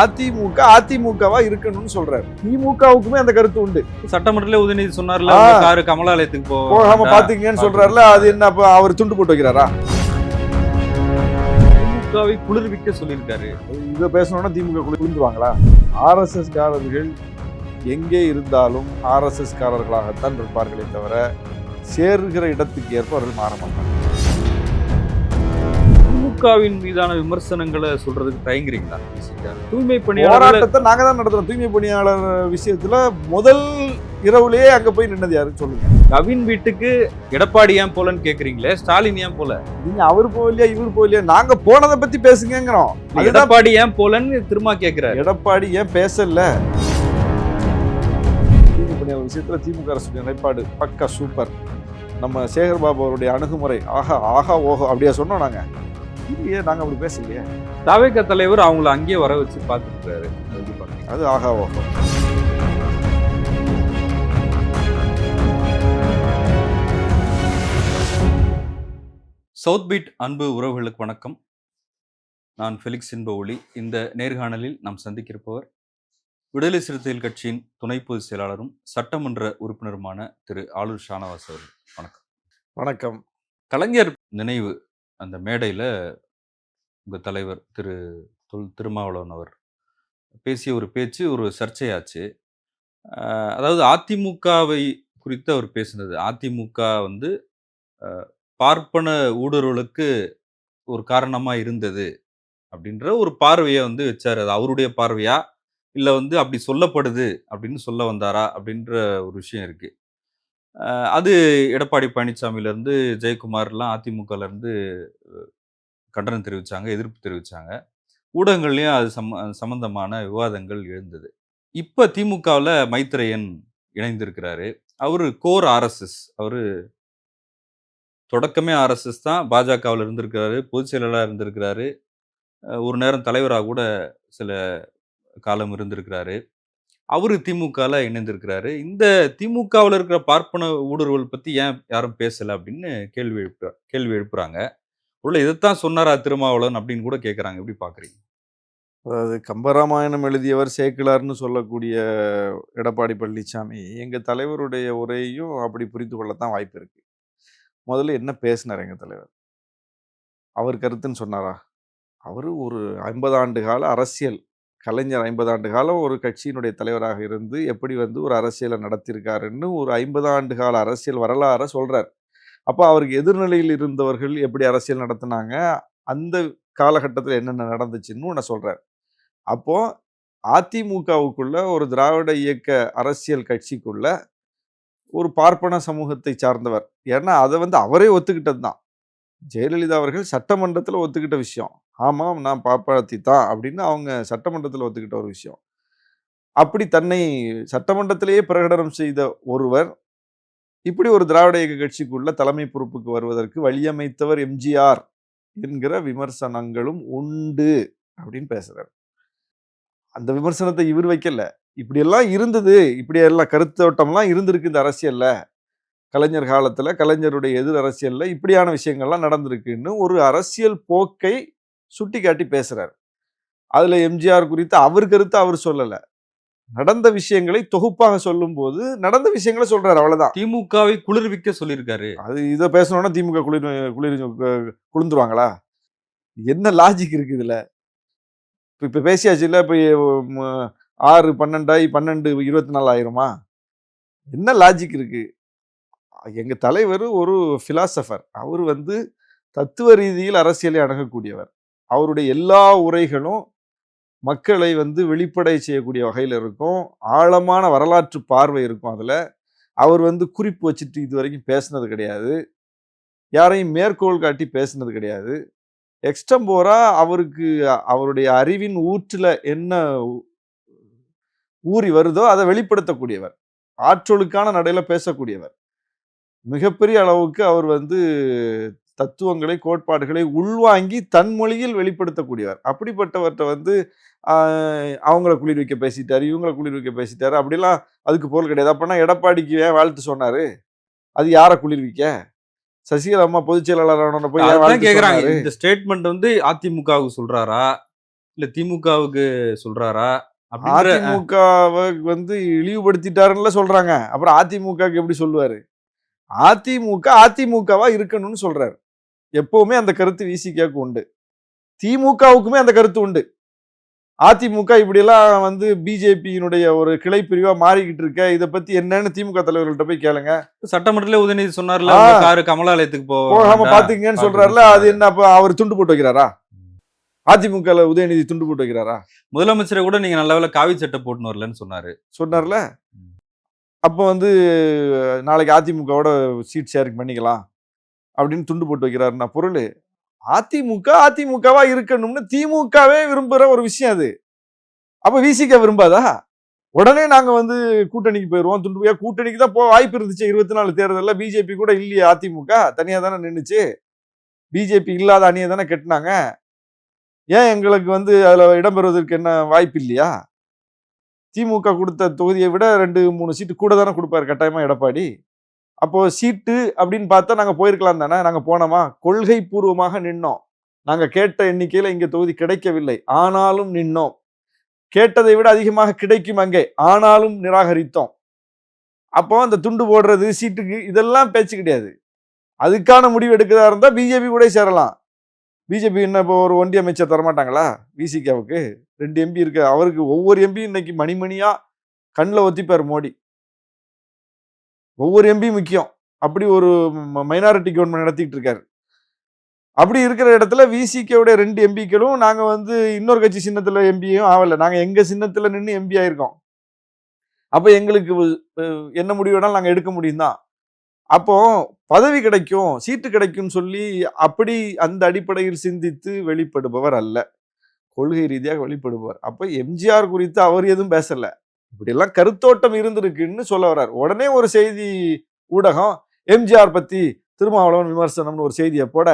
அதிமுக அதிமுகவா இருக்கணும்னு சொல்றாரு. திமுகவுக்குமே அந்த கருத்து உண்டு. சட்டமன்றத்திலே உதயநிதி சொன்னார்ல காரு கமலாலயத்துக்கு போகாம பாத்துக்கங்கன்னு சொல்றாருல அது என்ன அப்ப அவர் துண்டு போட்டு வைக்கிறாரா? திமுகவை குளிர்விக்க சொல்லியிருக்காரு. இதை பேசணும்னா திமுக குழு புரிஞ்சுவாங்களா ஆர்எஸ்எஸ் காரர்கள் எங்கே இருந்தாலும் ஆர்எஸ்எஸ் காரர்களாகத்தான் இருப்பார்களே தவிர சேருகிற இடத்துக்கு ஏற்ப அவர்கள் மாற மாட்டாங்க. திமுகவின் மீதான விமர்சனங்களை சொல்றதுக்கு தயங்குறீங்களா? தூய்மை பணியாளர் போராட்டத்தை நாங்க தான் நடத்துறோம். தூய்மை பணியாளர் விஷயத்துல முதல் இரவுலயே அங்க போய் நின்னது யாருன்னு சொல்லுங்க. கவின் வீட்டுக்கு எடப்பாடி ஏன் போலன்னு கேக்குறீங்களே? ஸ்டாலின் ஏன் போல? நீங்க அவர் போகலையா இவர் போகலையா நாங்க போனதை பத்தி பேசுங்கிறோம் எடப்பாடி ஏன் போலன்னு திரும்ப கேக்குறாரு. எடப்பாடி ஏன் பேசல? தூய்மை பணியாளர் விஷயத்துல திமுக அரசு நிலைப்பாடு பக்கா சூப்பர். நம்ம சேகர் பாபு அவருடைய அணுகுமுறை. ஆஹா ஆஹா ஓஹோ அப்படியா சொன்னோம் நாங்க. இல்லையே நாங்க அப்படி பேசலையே. தவேக தலைவர் அவங்கள அங்கேயே வர வச்சு பாக்குறீங்க? அது ஆஹா ஓஹோ. சவுத் பீட் அன்பு உறவுகளுக்கு வணக்கம். நான் ஃபெலிக்ஸ் இன்ப ஒளி இந்த நேர்காணலில் நாம் சந்திக்கிருப்பவர் விடுதலை சிறுத்தைகள் கட்சியின் துணை பொதுச் செயலாளரும் சட்டமன்ற உறுப்பினருமான திரு ஆளூர் ஷானவாஸ் அவர்கள். வணக்கம். வணக்கம். கலைஞர் நினைவு அந்த மேடையில் உங்கள் தலைவர் திரு தொல் திருமாவளவன் அவர் பேசிய ஒரு பேச்சு ஒரு சர்ச்சையாச்சு. அதாவது அதிமுகவை குறித்து அவர் பேசினது. அதிமுக வந்து பார்ப்பன ஊடுருவலுக்கு ஒரு காரணமாக இருந்தது அப்படின்ற ஒரு பார்வையை வந்து வச்சார். அது அவருடைய பார்வையா? இல்லை வந்து அப்படி சொல்லப்படுது அப்படின்னு சொல்ல வந்தாரா? அப்படின்ற ஒரு விஷயம் இருக்குது அது எடப்பாடி பழனிசாமியிலேருந்து ஜெயக்குமார்லாம் அதிமுகலேருந்து கண்டனம் தெரிவித்தாங்க எதிர்ப்பு தெரிவித்தாங்க ஊடகங்கள்லேயும் அது சம்ம சம்பந்தமான விவாதங்கள் எழுந்தது. இப்போ திமுகவில் மைத்ரேயன் இணைந்திருக்கிறாரு. அவர் கோர் ஆர்எஸ்எஸ். அவர் தொடக்கமே ஆர்எஸ்எஸ் தான். பாஜகவில் இருந்திருக்கிறாரு பொதுச் செயலாளராக இருந்திருக்கிறாரு. ஒரு நேரம் தலைவராக கூட சில காலம் இருந்திருக்கிறாரு. அவரு திமுகவில் இணைந்திருக்கிறாரு. இந்த திமுகவில் இருக்கிற பார்ப்பன ஊடுருவல் பற்றி ஏன் யாரும் பேசலை அப்படின்னு கேள்வி எழுப்பு கேள்வி எழுப்புறாங்க. உள்ள இதைத்தான் சொன்னாரா திருமாவளவன் அப்படின்னு கூட கேட்குறாங்க எப்படி பார்க்குறீங்க அதாவது கம்பராமாயணம் எழுதியவர் சேக்கிலார்னு சொல்லக்கூடிய எடப்பாடி பழனிசாமி எங்கள் தலைவருடைய உரையையும் அப்படி புரிந்து கொள்ளத்தான் வாய்ப்பு இருக்குது முதல்ல என்ன பேசினார் எங்கள் தலைவர்? அவர் கருத்துன்னு சொன்னாரா? அவர் ஒரு ஐம்பது ஆண்டு கால அரசியல் கலைஞர் ஐம்பது ஆண்டு காலம் ஒரு கட்சியினுடைய தலைவராக இருந்து எப்படி வந்து ஒரு அரசியலை நடத்தியிருக்காருன்னு ஒரு ஐம்பது ஆண்டு கால அரசியல் வரலாறை சொல்கிறார் அப்போ அவருக்கு எதிர்நிலையில் இருந்தவர்கள் எப்படி அரசியல் நடத்தினாங்க அந்த காலகட்டத்தில் என்னென்ன நடந்துச்சுன்னு ஒன்று சொல்றார். அப்போது அதிமுகவுக்குள்ள ஒரு திராவிட இயக்க அரசியல் கட்சிக்குள்ள ஒரு பார்ப்பன சமூகத்தை சார்ந்தவர். ஏன்னா அதை வந்து அவரே ஒத்துக்கிட்டது தான். ஜெயலலிதா அவர்கள் சட்டமன்றத்தில் ஒத்துக்கிட்ட விஷயம். ஆமாம் நான் பாப்பாத்தி தான் அப்படின்னு அவங்க சட்டமன்றத்தில் ஒத்துக்கிட்ட ஒரு விஷயம். அப்படி தன்னை சட்டமன்றத்திலேயே பிரகடனம் செய்த ஒருவர் இப்படி ஒரு திராவிட இயக்க கட்சிக்குள்ள தலைமை பொறுப்புக்கு வருவதற்கு வழியமைத்தவர் எம்ஜிஆர் என்கிற விமர்சனங்களும் உண்டு அப்படின்னு பேசுறாரு. அந்த விமர்சனத்தை இவர் வைக்கல. இப்படியெல்லாம் இருந்தது இப்படியெல்லாம் கருத்தோட்டம்லாம் இருந்திருக்கு இந்த அரசியல்ல. கலைஞர் காலத்தில் கலைஞருடைய எதிர் அரசியலில் இப்படியான விஷயங்கள்லாம் நடந்திருக்குன்னு ஒரு அரசியல் போக்கை சுட்டி காட்டி பேசுறாரு. அதுல எம்ஜிஆர் குறித்து அவர் கருத்து அவர் சொல்லல. நடந்த விஷயங்களை தொகுப்பாக சொல்லும்போது நடந்த விஷயங்களை சொல்றாரு அவ்வளவுதான். திமுகவை குளிர்விக்க சொல்லியிருக்காரு. அது இதை பேசணும்னா திமுக குளிர் குளிர் குளிர்ந்துருவாங்களா? என்ன லாஜிக் இருக்கு இதுல? இப்போ இப்போ பேசியாச்சு இல்லை இப்போ ஆறு பன்னெண்டாயி பன்னெண்டு இருபத்தி நாலு ஆயிருமா? என்ன லாஜிக் இருக்கு? எங்க தலைவர் ஒரு பிலாசபர் அவர் வந்து தத்துவ ரீதியில் அரசியலை அணுகக்கூடியவர். அவருடைய எல்லா உரைகளும் மக்களை வந்து வெளிப்படை செய்யக்கூடிய வகையில் இருக்கும். ஆழமான வரலாற்று பார்வை இருக்கும் அதில். அவர் வந்து குறிப்பு வச்சுட்டு இது வரைக்கும் பேசுனது கிடையாது. யாரையும் மேற்கோள் காட்டி பேசுனது கிடையாது. எக்ஸ்டம்போரா அவருக்கு அவருடைய அறிவின் ஊற்றில் என்ன ஊறி வருதோ அதை வெளிப்படுத்தக்கூடியவர். ஆற்றலுக்கான நடையில் பேசக்கூடியவர். மிகப்பெரிய அளவுக்கு அவர் வந்து தத்துவங்களை கோட்பாடுகளை உள்வாங்கி தன் மொழியில் வெளிப்படுத்தக்கூடியவர். அப்படிப்பட்டவர்கிட்ட வந்து அவங்கள குளிர்விக்க பேசிட்டாரு இவங்கள குளிர்விக்க பேசிட்டாரு அப்படிலாம் அதுக்கு பொருள் கிடையாது. அப்பனா எடப்பாடிக்கு ஏன் வாழ்த்து சொன்னாரு? அது யாரை குளிர்விக்க சசிகலா அம்மா பொதுச் செயலாளர் ஆனவன போய் சொன்னாரு? இந்த ஸ்டேட்மெண்ட் வந்து அதிமுகவுக்கு சொல்றாரா? இல்ல திமுகவுக்கு சொல்றாரா? அதிமுகவை வந்து இழிவுபடுத்திட்டாருன்னு சொல்றாங்க. அப்புறம் அதிமுகவுக்கு எப்படி சொல்லுவாரு? அதிமுக அதிமுகவா இருக்கணும்னு சொல்றாரு. எப்பவுமே அந்த கருத்து விசிகாக்கு உண்டு. திமுகவுக்குமே அந்த கருத்து உண்டு. அதிமுக இப்படியெல்லாம் வந்து பிஜேபியினுடைய ஒரு கிளை பிரிவா மாறிக்கிட்டு இருக்க. இதை பத்தி என்னன்னு திமுக தலைவர்கள்ட்ட போய் கேளுங்க. சட்டமன்றத்துல உதயநிதி சொன்னார்ல காரு கமலாலயத்துக்கு போகாம. பாத்துக்கங்கன்னு சொல்றாருல அது என்ன அப்ப அவர் துண்டு போட்டு வைக்கிறாரா? அதிமுக உதயநிதி துண்டு போட்டு வைக்கிறாரா? முதலமைச்சரை கூட நீங்க நல்ல வேளை காவி சட்டை போட்டுன்னு வரலன்னு சொன்னாரு. சொன்னார்ல? அப்போ வந்து நாளைக்கு அதிமுகவோட சீட் ஷேரிங் பண்ணிக்கலாம். அப்படின்னு துண்டு போட்டு வைக்கிறாருன்னா பொருள். அதிமுக அதிமுகவா இருக்கணும்னு திமுகவே விரும்புகிற ஒரு விஷயம் அது. அப்போ விசிக விரும்பாதா? உடனே நாங்கள் வந்து கூட்டணிக்கு போயிடுவோம் துண்டு போய் கூட்டணிக்கு தான் போக வாய்ப்பு இருந்துச்சு. இருபத்தி நாலு தேர்தலில் பிஜேபி கூட இல்லையே அதிமுக? தனியாக தானே நின்றுச்சு பிஜேபி இல்லாத அணியை தானே கட்டினாங்க. ஏன் எங்களுக்கு வந்து அதில் இடம்பெறுவதற்கு என்ன வாய்ப்பு இல்லையா? திமுக கொடுத்த தொகுதியை விட ரெண்டு மூணு சீட்டு கூட தானே கொடுப்பாரு கட்டாயமாக எடப்பாடி. அப்போ சீட்டு அப்படின்னு பார்த்தா நாங்கள் போயிருக்கலாம் தானே? நாங்கள் போனோமா? கொள்கை பூர்வமாக நின்னோம். நாங்கள் கேட்ட எண்ணிக்கையில் இங்கே தொகுதி கிடைக்கவில்லை. ஆனாலும் நின்னோம். கேட்டதை விட அதிகமாக கிடைக்கும் அங்கே. ஆனாலும் நிராகரித்தோம். அப்போ அந்த துண்டு போடுறது சீட்டுக்கு இதெல்லாம் பேச்சு கிடையாது. அதுக்கான முடிவு எடுக்கிறதா இருந்தால் பிஜேபி கூட சேரலாம். பிஜேபி என்ன இப்போ ஒரு ஒன்றிய அமைச்சர் தரமாட்டாங்களா? விசிகாவுக்கு? ரெண்டு எம்பி இருக்கு. அவருக்கு ஒவ்வொரு எம்பியும் இன்னைக்கு மணிமணியாக கண்ணில் ஒத்திப்பார் மோடி. ஒவ்வொரு எம்பி முக்கியம். அப்படி ஒரு மைனாரிட்டி கவர்மெண்ட் நடத்திட்டு இருக்காரு. அப்படி இருக்கிற இடத்துல விசிகேவுடைய ரெண்டு எம்பிக்களும் நாங்கள் வந்து இன்னொரு கட்சி சின்னத்தில் எம்பியும் ஆகலை. நாங்கள் எங்கள் சின்னத்தில் நின்று எம்பி ஆயிருக்கோம். அப்போ எங்களுக்கு என்ன முடிவு வேணாலும் நாங்கள் எடுக்க முடியும் தான். அப்போ பதவி கிடைக்கும் சீட்டு கிடைக்கும்னு சொல்லி அப்படி அந்த அடிப்படையில் சிந்தித்து வெளிப்படுபவர் அல்ல. கொள்கை ரீதியாக வெளிப்படுபவர். அப்போ எம்ஜிஆர் குறித்து அவர் எதுவும் பேசலை. இப்படியெல்லாம் கருத்தோட்டம் இருந்திருக்குன்னு சொல்ல வர்றார். உடனே ஒரு செய்தி ஊடகம் எம்ஜிஆர் பற்றி திருமாவளவன் விமர்சனம்னு ஒரு செய்தியை போட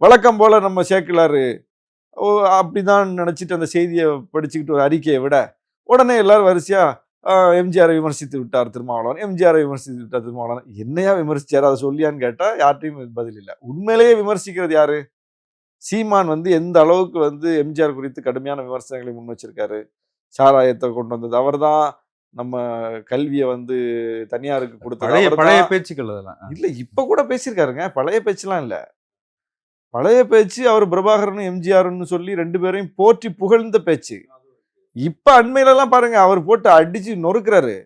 வழக்கம் போல் நம்ம சேர்க்கலாரு ஓ அப்படிதான் நினச்சிட்டு அந்த செய்தியை படிச்சுக்கிட்டு ஒரு அறிக்கையை விட உடனே எல்லாரும் வரிசையா எம்ஜிஆரை விமர்சித்து விட்டார் திருமாவளவன் எம்ஜிஆரை விமர்சித்து விட்டார் திருமாவளவன். என்னையா விமர்சிச்சார்? அதை சொல்லியான்னு கேட்டால் யார்ட்டையும் பதில் இல்லை. உண்மையிலேயே விமர்சிக்கிறது யாரு? சீமான் வந்து எந்த அளவுக்கு வந்து எம்ஜிஆர் குறித்து கடுமையான விமர்சனங்களை முன் வச்சிருக்காரு? சாராயத்தை கொண்டு வந்தது. அவர்தான் நம்ம கல்வியை வந்து தனியாருக்கு கொடுத்தது. பழைய பேச்சுக்கள் அதெல்லாம். இல்ல இப்ப கூட பேசியிருக்காருங்க. பழைய பேச்சுலாம் இல்ல. பழைய பேச்சு அவர் பிரபாகரனும் எம்ஜிஆர்னு சொல்லி ரெண்டு பேரையும் போற்றி புகழ்ந்த பேச்சு. இப்ப அண்மையில எல்லாம் பாருங்க அவர் போட்டு அடிச்சு நொறுக்குறாரு.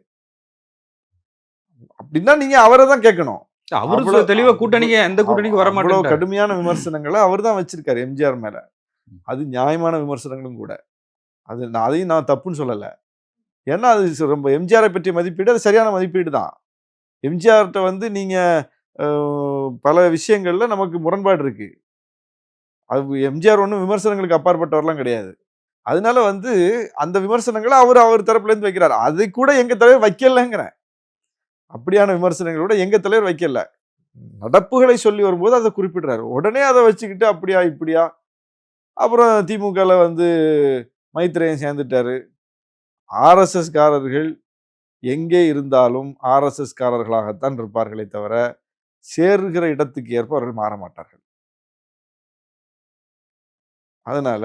அப்படின்னா நீங்க அவரை தான் கேட்கணும். அவரு தெளிவா கூட்டணிக்கு எந்த கூட்டணிக்கு வர மாட்டேன் கடுமையான விமர்சனங்களை அவர் தான் வச்சிருக்காரு எம்ஜிஆர் மேல. அது நியாயமான விமர்சனங்களும் கூட. அது நான் அதையும் நான் தப்புன்னு சொல்லலை. ஏன்னா அது ரொம்ப எம்ஜிஆரை பற்றிய மதிப்பீடு அது சரியான மதிப்பீடு தான். எம்ஜிஆர்கிட்ட வந்து நீங்கள் பல விஷயங்களில் நமக்கு முரண்பாடு இருக்குது அது எம்ஜிஆர் ஒன்றும் விமர்சனங்களுக்கு அப்பாற்பட்டவரெலாம் கிடையாது. அதனால வந்து அந்த விமர்சனங்களை அவர் அவர் தரப்புலேருந்து வைக்கிறார். அது கூட எங்கள் தலைவர் வைக்கலங்கிறேன். அப்படியான விமர்சனங்களோட கூட தலைவர் வைக்கல. நடப்புகளை சொல்லி வரும்போது அதை குறிப்பிடுறாரு. உடனே அதை வச்சுக்கிட்டு அப்படியா இப்படியா? அப்புறம் திமுகவில் வந்து மைத்ரேயன் சேர்ந்துட்டாரு. ஆர்எஸ்எஸ் காரர்கள் எங்கே இருந்தாலும் ஆர்எஸ்எஸ் காரர்களாகத்தான் இருப்பார்களே தவிர சேருகிற இடத்துக்கு ஏற்ப அவர்கள் மாற மாட்டார்கள். அதனால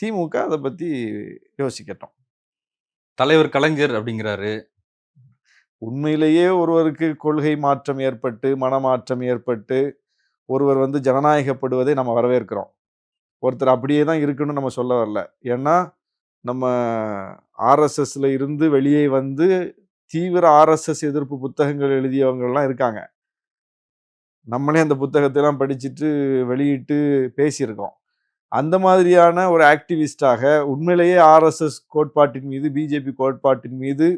திமுக அதை பத்தி யோசிக்கட்டும். தலைவர் கலைஞர் அப்படிங்கிறாரு. உண்மையிலேயே ஒருவருக்கு கொள்கை மாற்றம் ஏற்பட்டு மனமாற்றம் ஏற்பட்டு ஒருவர் வந்து ஜனநாயகப்படுவதை நம்ம வரவேற்கிறோம். ஒருத்தர் அப்படியே தான் இருக்குன்னு நம்ம சொல்ல வரல. ஏன்னா நம்ம ஆர்எஸ்எஸ்ல இருந்து வெளியே வந்து தீவிர ஆர்எஸ்எஸ் எதிர்ப்பு புத்தகங்கள் எழுதியவங்கள்லாம் இருக்காங்க. நம்மளே அந்த புத்தகத்தெல்லாம் படிச்சுட்டு வெளியிட்டு பேசியிருக்கோம். அந்த மாதிரியான ஒரு ஆக்டிவிஸ்டாக உண்மையிலேயே ஆர்எஸ்எஸ் கோட்பாட்டின் மீது பிஜேபி கோட்பாட்டின் மீது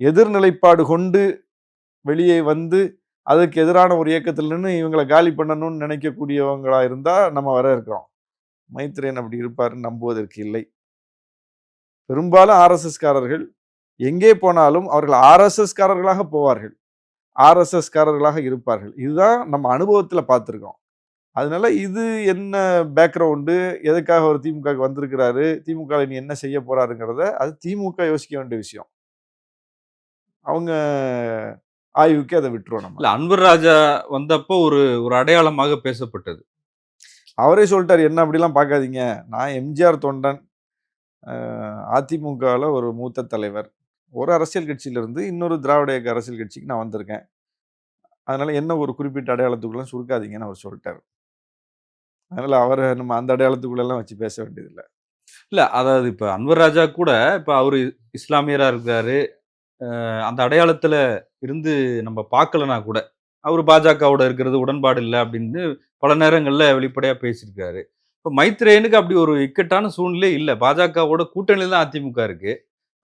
எதிர்நிலைப்பாடு கொண்டு வெளியே வந்து அதுக்கு எதிரான ஒரு இயக்கத்தில் நின்று இவங்களை காலி பண்ணணும்னு நினைக்கக்கூடியவங்களா இருந்தால் நம்ம வர இருக்கிறோம். மைத்ரேன் அப்படி இருப்பாருன்னு நம்புவதற்கு இல்லை. பெரும்பாலும் ஆர்எஸ்எஸ்காரர்கள் எங்கே போனாலும் அவர்கள் ஆர்எஸ்எஸ்காரர்களாக போவார்கள். ஆர்எஸ்எஸ்காரர்களாக இருப்பார்கள். இதுதான் நம்ம அனுபவத்தில் பார்த்துருக்கோம். அதனால இது என்ன பேக்ரவுண்டு எதுக்காக ஒரு திமுக வந்திருக்கிறாரு திமுக நீ என்ன செய்ய போறாருங்கிறத அது திமுக யோசிக்க வேண்டிய விஷயம். அவங்க ஆய்வுக்கு அதை விட்டுருவோம் நம்ம. இல்ல அன்வர் ராஜா வந்தப்போ ஒரு ஒரு அடையாளமாக பேசப்பட்டது. அவரே சொல்லிட்டாரு என்ன அப்படிலாம் பார்க்காதீங்க. நான் எம்ஜிஆர் தொண்டன் அதிமுகவில் ஒரு மூத்த தலைவர். ஒரு அரசியல் கட்சியிலிருந்து இன்னொரு திராவிட இயக்க அரசியல் கட்சிக்கு நான் வந்திருக்கேன். அதனால என்ன ஒரு குறிப்பிட்ட அடையாளத்துக்குள்ள சுருக்காதீங்கன்னு அவர் சொல்லிட்டாரு. அதனால அவரை நம்ம அந்த அடையாளத்துக்குள்ள எல்லாம் வச்சு பேச வேண்டியதில்லை. இல்ல அதாவது இப்ப அன்வர் ராஜா கூட இப்ப அவரு இஸ்லாமியரா இருக்காரு அஹ் அந்த அடையாளத்தில் இருந்து நம்ம பார்க்கலனா கூட அவர் பாஜகவோட இருக்கிறது உடன்பாடு இல்லை அப்படின்னு பல நேரங்களில் வெளிப்படையாக பேசியிருக்காரு. இப்போ மைத்ரேயனுக்கு அப்படி ஒரு இக்கட்டான சூழ்நிலை இல்லை. பாஜகவோட கூட்டணியில் தான் அதிமுக இருக்குது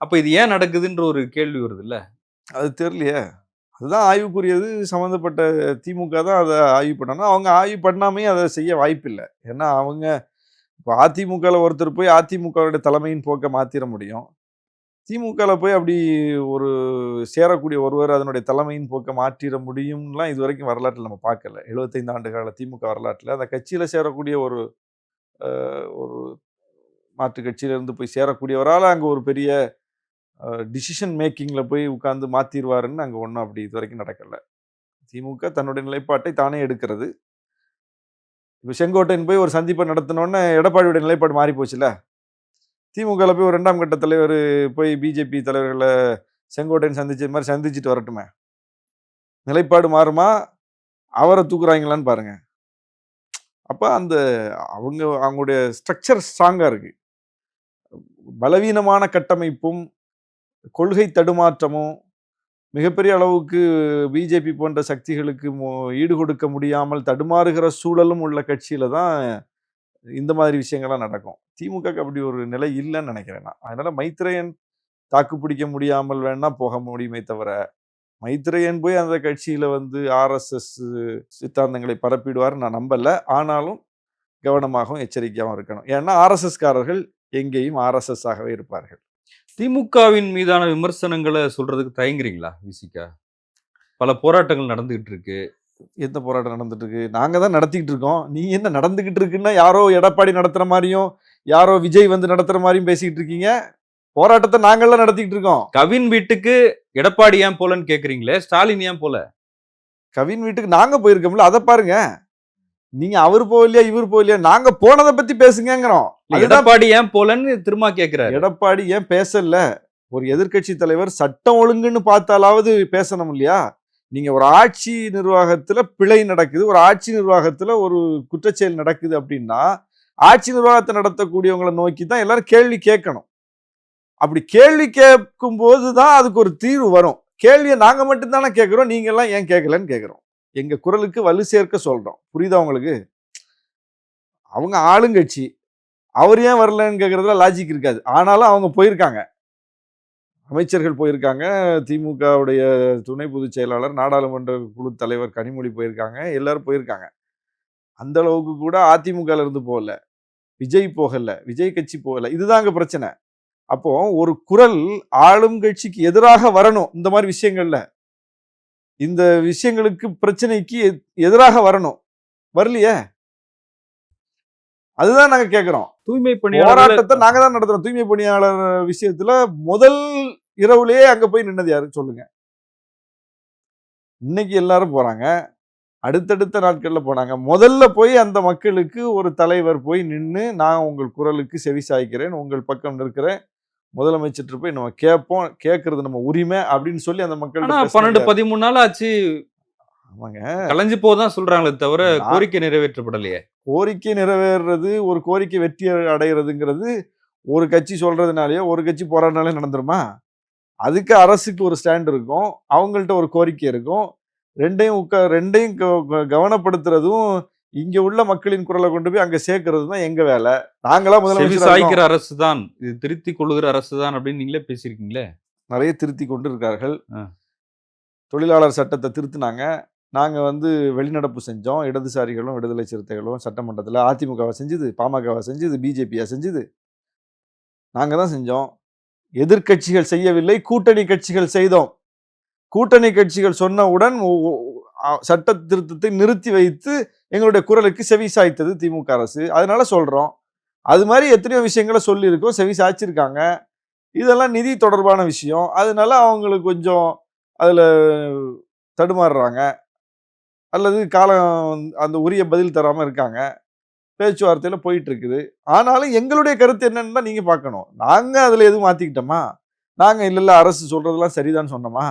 அப்போ இது ஏன் நடக்குதுன்ற ஒரு கேள்வி வருது இல்லை? அது தெரியலையே. அதுதான் ஆய்வுக்குரியது. சம்மந்தப்பட்ட திமுக தான் அதை ஆய்வு பண்ணணும். அவங்க ஆய்வு பண்ணாமே அதை செய்ய வாய்ப்பில்லை ஏன்னா அவங்க இப்போ அதிமுகவில் ஒருத்தர் போய் அதிமுகவுடைய தலைமையின் போக்கை மாற்றிட முடியும். திமுகவில் போய் அப்படி ஒரு சேரக்கூடிய ஒருவர் அதனுடைய தலைமையின் போக்கை மாற்றிட முடியும்லாம் இது வரைக்கும் வரலாற்றில் நம்ம பார்க்கல. 75 ஆண்டு கால திமுக வரலாற்றில் அந்த கட்சியில் சேரக்கூடிய ஒரு ஒரு மாற்று கட்சியிலேருந்து போய் சேரக்கூடியவரால் அங்கே ஒரு பெரிய டிசிஷன் மேக்கிங்கில் போய் உட்காந்து மாற்றிடுவாருன்னு அங்கே ஒன்றும் அப்படி இது வரைக்கும் நடக்கலை. திமுக தன்னுடைய நிலைப்பாட்டை தானே எடுக்கிறது. இப்போ செங்கோட்டையன் போய் ஒரு சந்திப்பை நடத்தினோடனே எடப்பாடியுடைய நிலைப்பாடு மாறி போச்சுல திமுகவில் போய் ஒரு ரெண்டாம் கட்ட தலைவர் போய் பிஜேபி தலைவர்களை செங்கோட்டையன் சந்திச்ச மாதிரி சந்திச்சுட்டு வரட்டுமே. நிலைப்பாடு மாறுமா? அவரை தூக்குறாங்களான்னு பாருங்கள் அப்போ அந்த அவங்க அவங்களுடைய ஸ்ட்ரக்சர் ஸ்ட்ராங்காக இருக்குது பலவீனமான கட்டமைப்பும் கொள்கை தடுமாற்றமும் மிகப்பெரிய அளவுக்கு பிஜேபி போன்ற சக்திகளுக்கு மு- ஈடு கொடுக்க முடியாமல் தடுமாறுகிற சூழலும் உள்ள கட்சியில் தான் இந்த மாதிரி விஷயங்கள்லாம் நடக்கும். திமுகக்கு அப்படி ஒரு நிலை இல்லைன்னு நினைக்கிறேன் நான். அதனால மைத்ரேயன் தாக்கு பிடிக்க முடியாமல் வேணா போக முடியுமே தவிர மைத்ரேயன் போய் அந்த கட்சியில் வந்து ஆர்எஸ்எஸ் சித்தாந்தங்களை பரப்பிடுவார் நான் நம்பலை. ஆனாலும் கவனமாகவும் எச்சரிக்கையாகவும் இருக்கணும். ஏன்னா ஆர்எஸ்எஸ்காரர்கள் எங்கேயும் ஆர்எஸ்எஸ் ஆகவே இருப்பார்கள். திமுகவின் மீதான விமர்சனங்களை சொல்றதுக்கு தயங்குறீங்களா? விசிகா? பல போராட்டங்கள் நடந்துகிட்டு இருக்கு. எந்த போராட்டம் நடந்துட்டு இருக்கு நாங்க தான் நடத்திக்கிட்டு இருக்கோம் நீ என்ன நடந்துகிட்டு இருக்குன்னா யாரோ எடப்பாடி நடத்துற மாதிரியும் யாரோ விஜய் வந்து நடத்துற மாதிரியும் பேசிக்கிட்டு இருக்கீங்க போராட்டத்தை நாங்கள்லாம் நடத்திக்கிட்டு இருக்கோம் கவின் வீட்டுக்கு எடப்பாடி ஏன் போலன்னு கேக்குறீங்களே? ஸ்டாலின் ஏன் போல? கவின் வீட்டுக்கு நாங்க போயிருக்கோம்ல அதை பாருங்க. நீங்க அவர் போகலையா இவர் போகலையா நாங்க போனதை பத்தி பேசுங்கிறோம் எடப்பாடி ஏன் போலன்னு திரும்ப கேக்குறாரு. எடப்பாடி ஏன் பேசல? ஒரு எதிர்க்கட்சி தலைவர் சட்டம் ஒழுங்குன்னு பார்த்தாலாவது பேசணும் இல்லையா? நீங்கள் ஒரு ஆட்சி நிர்வாகத்தில் பிழை நடக்குது ஒரு ஆட்சி நிர்வாகத்தில் ஒரு குற்றச்செயல் நடக்குது அப்படின்னா ஆட்சி நிர்வாகத்தை நடத்தக்கூடியவங்களை நோக்கி தான் எல்லாரும் கேள்வி கேட்கணும். அப்படி கேள்வி கேட்கும் போது தான் அதுக்கு ஒரு தீர்வு வரும். கேள்வியை நாங்கள் மட்டும் தானே நீங்கள்லாம் ஏன் கேட்கலன்னு கேட்குறோம். எங்கள் குரலுக்கு வலு சேர்க்க சொல்கிறோம் புரியுதா உங்களுக்கு? அவங்க ஆளுங்கட்சி. அவர் ஏன் வரலன்னு கேட்குறதுல லாஜிக் இருக்காது. ஆனாலும் அவங்க போயிருக்காங்க. அமைச்சர்கள் போயிருக்காங்க. திமுகவுடைய துணை பொதுச் செயலாளர் நாடாளுமன்ற குழு தலைவர் கனிமொழி போயிருக்காங்க. எல்லாரும் போயிருக்காங்க. அந்த அளவுக்கு கூட அதிமுகல இருந்து போகல. விஜய் போகல. விஜய் கட்சி போகல. இதுதாங்க பிரச்சனை. அப்போ ஒரு குரல் ஆளும் கட்சிக்கு எதிராக வரணும் இந்த மாதிரி விஷயங்கள்ல. இந்த விஷயங்களுக்கு பிரச்சனைக்கு எதிராக வரணும். வரலையே? அதுதான் நாங்க கேட்கிறோம் தூய்மை பணியாளர் போராட்டத்தை நாங்க தான் நடத்துறோம். தூய்மை பணியாளர் விஷயத்துல முதல் இரவுலயே அங்க போய் நின்னது யாரு? சொல்லுங்க. இன்னைக்கு எல்லாரும் போறாங்க. அடுத்தடுத்த நாட்கள்ல போனாங்க. முதல்ல போய் அந்த மக்களுக்கு ஒரு தலைவர் போய் நின்று நான் உங்கள் குரலுக்கு செவி சாய்க்கிறேன் உங்கள் பக்கம் நிற்கிறேன். முதலமைச்சர் போய் நம்ம கேட்போம் கேட்கறது நம்ம உரிமை அப்படின்னு சொல்லி அந்த மக்கள் பன்னெண்டு பதிமூணு நாள் ஆச்சு. ஆமாங்க. கலைஞ்சு போதான் சொல்றாங்களே தவிர கோரிக்கை நிறைவேற்றப்படலையே. கோரிக்கை நிறைவேறது ஒரு கோரிக்கை வெற்றி அடைகிறதுங்கிறது ஒரு கட்சி சொல்றதுனாலயோ ஒரு கட்சி போராடினாலே நடந்துருமா? அதுக்கு அரசுக்கு ஒரு ஸ்டாண்ட் இருக்கும். அவங்கள்ட்ட ஒரு கோரிக்கை இருக்கும். ரெண்டையும் உட்கா ரெண்டையும் கவனப்படுத்துறதும் இங்க உள்ள மக்களின் குரலை கொண்டு போய் அங்க சேர்க்கறது தான் எங்க வேலை. நாங்களா செவி முதலமைச்சர் சாய்க்கிற அரசு தான் இது திருத்தி கொள்ளுகிற அரசு தான் அப்படின்னு நீங்களே பேசியிருக்கீங்களே? நிறைய திருத்தி கொண்டு இருக்கார்கள். தொழிலாளர் சட்டத்தை திருத்தினாங்க. நாங்க வந்து வெளிநடப்பு செஞ்சோம். இடதுசாரிகளும் விடுதலை சிறுத்தைகளும் சட்டமன்றத்தில் அதிமுகவை செஞ்சது பாமகவை செஞ்சது பிஜேபியா செஞ்சது. நாங்க தான் செஞ்சோம். எதிர்க்கட்சிகள் செய்யவில்லை கூட்டணி கட்சிகள் செய்தோம். கூட்டணி கட்சிகள் சொன்னவுடன் சட்ட திருத்தத்தை நிறுத்தி வைத்து எங்களுடைய குரலுக்கு செவி சாய்த்தது திமுக அரசு. அதனால சொல்றோம். அது மாதிரி எத்தனையோ விஷயங்களை சொல்லியிருக்கோம் செவி சாய்ச்சிருக்காங்க. இதெல்லாம் நிதி தொடர்பான விஷயம். அதனால அவங்களுக்கு கொஞ்சம் அதில் தடுமாறுறாங்க. அல்லது காலம் அந்த உரிய பதில் தராமல் இருக்காங்க. பேச்சுவார்த்தையில போயிட்டு இருக்குது ஆனாலும் எங்களுடைய கருத்து என்னன்னு தான் நீங்க பார்க்கணும். நாங்க அதுல எதுவும் மாத்திக்கிட்டோமா? நாங்க இல்ல இல்ல அரசு சொல்றதெல்லாம் சரிதான் சொன்னோமா?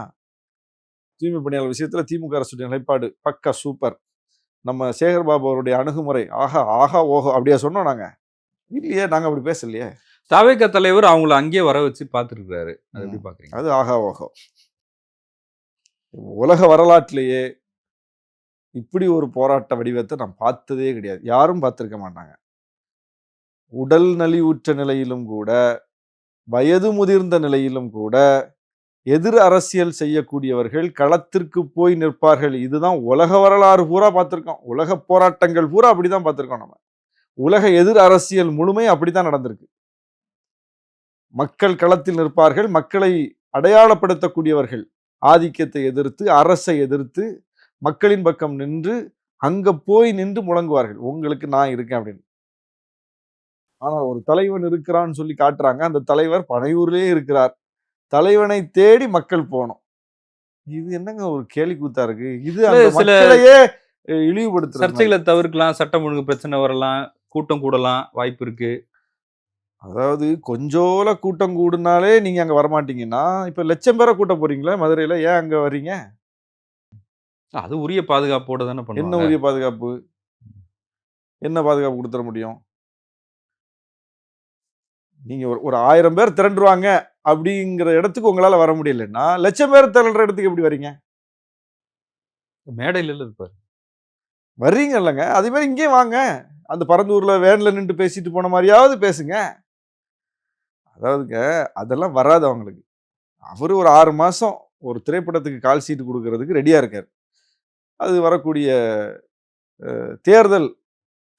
தூய்மை பணியாளர் விஷயத்துல திமுக அரசுடைய நிலைப்பாடு பக்கா சூப்பர். நம்ம சேகர் பாபு அவருடைய அணுகுமுறை ஆஹா ஆஹா ஓஹோ அப்படியா சொன்னோம் நாங்க. இல்லையே நாங்க அப்படி பேசலையே. தவேக தலைவர் அவங்கள அங்கேயே வர வச்சு பார்த்துருக்காரு அது எப்படி பாக்குறீங்க அது ஆகா ஓஹோ. உலக வரலாற்றிலேயே இப்படி ஒரு போராட்ட வடிவத்தை நான் பார்த்ததே கிடையாது. யாரும் பார்த்துருக்க மாட்டாங்க. உடல் நலிவுற்ற நிலையிலும் கூட வயது முதிர்ந்த நிலையிலும் கூட எதிர் அரசியல் செய்யக்கூடியவர்கள் களத்திற்கு போய் நிற்பார்கள். இதுதான் உலக வரலாறு பூரா பார்த்துருக்கோம். உலக போராட்டங்கள் பூரா அப்படிதான் பார்த்திருக்கோம் நம்ம. உலக எதிர் அரசியல் முழுமை அப்படித்தான் நடந்திருக்கு. மக்கள் களத்தில் நிற்பார்கள். மக்களை அடையாளப்படுத்தக்கூடியவர்கள் ஆதிக்கத்தை எதிர்த்து அரசை எதிர்த்து மக்களின் பக்கம் நின்று அங்க போய் நின்று முழங்குவார்கள். உங்களுக்கு நான் இருக்கேன் அப்படின்னு. ஆனா ஒரு தலைவன் இருக்கிறான்னு சொல்லி காட்டுறாங்க. அந்த தலைவர் பனையூர்லயே இருக்கிறார். தலைவனை தேடி மக்கள் போகணும். இது என்னங்க ஒரு கேலி கூத்தா இருக்கு? இது அந்த மக்களையே மாதிரி. சர்ச்சைகளை தவிர்க்கலாம். சட்டம் ஒழுங்கு பிரச்சனை வரலாம். கூட்டம் கூடலாம். வாய்ப்பு இருக்கு. அதாவது கொஞ்சோல கூட்டம் கூடுனாலே நீங்க அங்க வரமாட்டீங்கன்னா இப்ப லட்சம் பேரை கூட்ட போறீங்களா மதுரையில. ஏன் அங்க வர்றீங்க? அது உரிய பாதுகாப்போட தானே என்ன பண்ணுவாங்க. உரிய பாதுகாப்பு? என்ன பாதுகாப்பு கொடுத்துட முடியும்? நீங்க ஒரு ஒரு ஆயிரம் பேர் திரண்டுருவாங்க அப்படிங்கிற இடத்துக்கு உங்களால வர முடியலன்னா லட்சம் பேர் திரண்டுற இடத்துக்கு எப்படி வரீங்க? மேடையில இருப்பாரு வர்றீங்க இல்லைங்க. அதே மாதிரி இங்கேயும் வாங்க. அந்த பரந்தூர்ல வேன்ல நின்று பேசிட்டு போன மாதிரியாவது பேசுங்க. அதாவதுங்க அதெல்லாம் வராது அவங்களுக்கு. அவர் ஒரு ஆறு மாசம் ஒரு திரைப்படத்துக்கு கால் சீட்டு கொடுக்கறதுக்கு ரெடியா இருக்கார். அது வரக்கூடிய தேர்தல்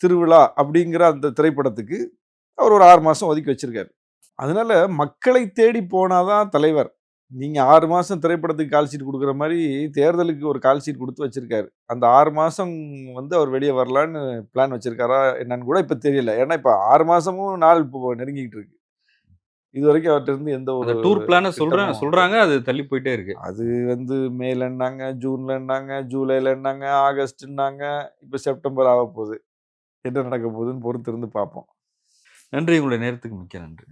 திருவிழா அப்படிங்கிற அந்த திரைப்படத்துக்கு அவர் ஒரு ஆறு மாதம் ஒதுக்கி வச்சுருக்காரு. அதனால மக்களை தேடி போனாதான் தலைவர். நீங்கள் ஆறு மாதம் திரைப்படத்துக்கு கால் சீட் கொடுக்குற மாதிரி தேர்தலுக்கு ஒரு கால் சீட் கொடுத்து வச்சுருக்காரு. அந்த ஆறு மாதம் வந்து அவர் வெளியே வரலான்னு பிளான் வச்சுருக்காரா என்னன்னு கூட இப்போ தெரியல. ஏன்னா இப்போ ஆறு மாதமும் நாள் இப்போ நெருங்கிக்கிட்டு இருக்கு. இது வரைக்கும் அவர்கிட்ட இருந்து எந்த ஒரு டூர் பிளான சொல்றாங்க சொல்றாங்க அது தள்ளி போயிட்டே இருக்கு. அது வந்து மேலன்னாங்க ஜூன்லன்னாங்க ஜூலைலன்னாங்க ஆகஸ்ட்னாங்க இப்போ செப்டம்பர் ஆக போகுது என்ன நடக்க போகுதுன்னு பொறுத்து இருந்து பார்ப்போம். நன்றி உங்களுடைய நேரத்துக்கு மிக்க நன்றி.